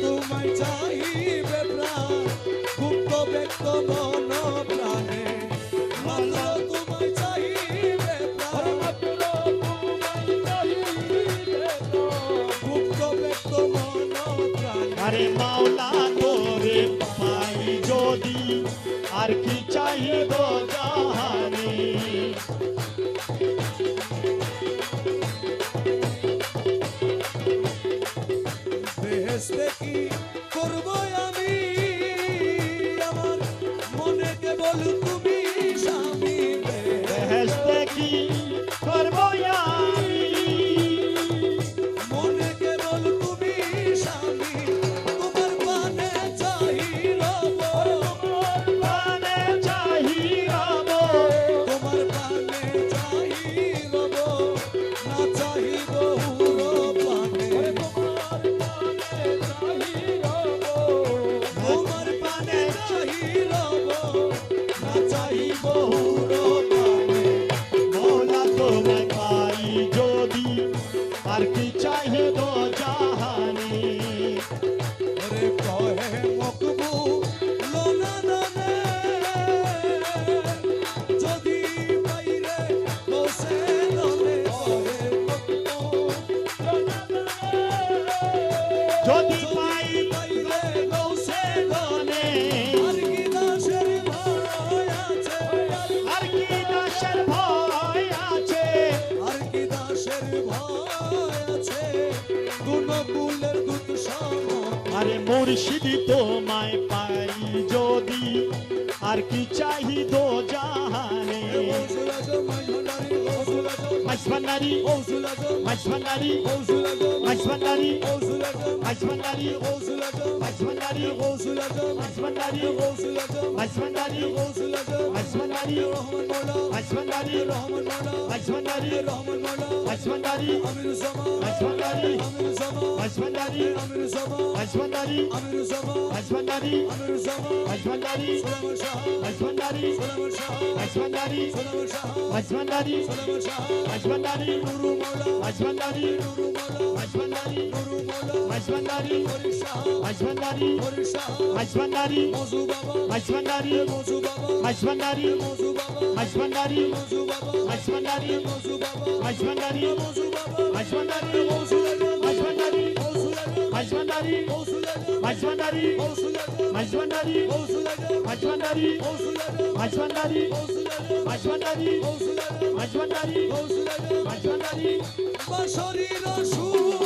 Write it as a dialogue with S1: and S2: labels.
S1: তোমায় চাহিবে প্রাণ গুপ্ত ব্যক্ত মন প্রাণে ভালো তোমায় চাহিবে গুপ্ত ব্যক্ত মন আরে
S2: মাওলা তোরে পাই যদি, আর কি চাহিব জাহানে
S1: Kır
S2: আর কি চাহিদ জাহানি।
S1: ওরে কহে মকবু লোনা নানে যদি বাইরে বসে দলে। কহে মকবু
S2: যদি পাই বাইরে
S1: আরে
S2: মুর্শিদি তোমায় পাই যদি আর কি চাহিদ জাহানে
S1: Ashwandari Amir Sama Ashwandari Amir Sama Ashwandari Amir Sama
S2: Ashwandari
S1: Amir Sama
S2: Ashwandari
S1: Amir Sama
S2: Ashwandari
S1: Sulaiman Shah
S2: Ashwandari
S1: Sulaiman Shah
S2: Ashwandari
S1: Sulaiman Shah
S2: Ashwandari
S1: Sulaiman Shah
S2: Ashwandari
S1: Nuru Mola
S2: Ashwandari
S1: Nuru Mola
S2: Ashwandari
S1: Nuru Mola Ashwandari Nuru Shah
S2: Ashwandari
S1: Nuru Shah
S2: Ashwandari
S1: Mozu Baba
S2: Ashwandari
S1: Mozu Baba
S2: Ashwandari
S1: Mozu Baba
S2: Ashwandari
S1: Mozu Baba
S2: Ashwandari
S1: Mozu Baba শরীর সুর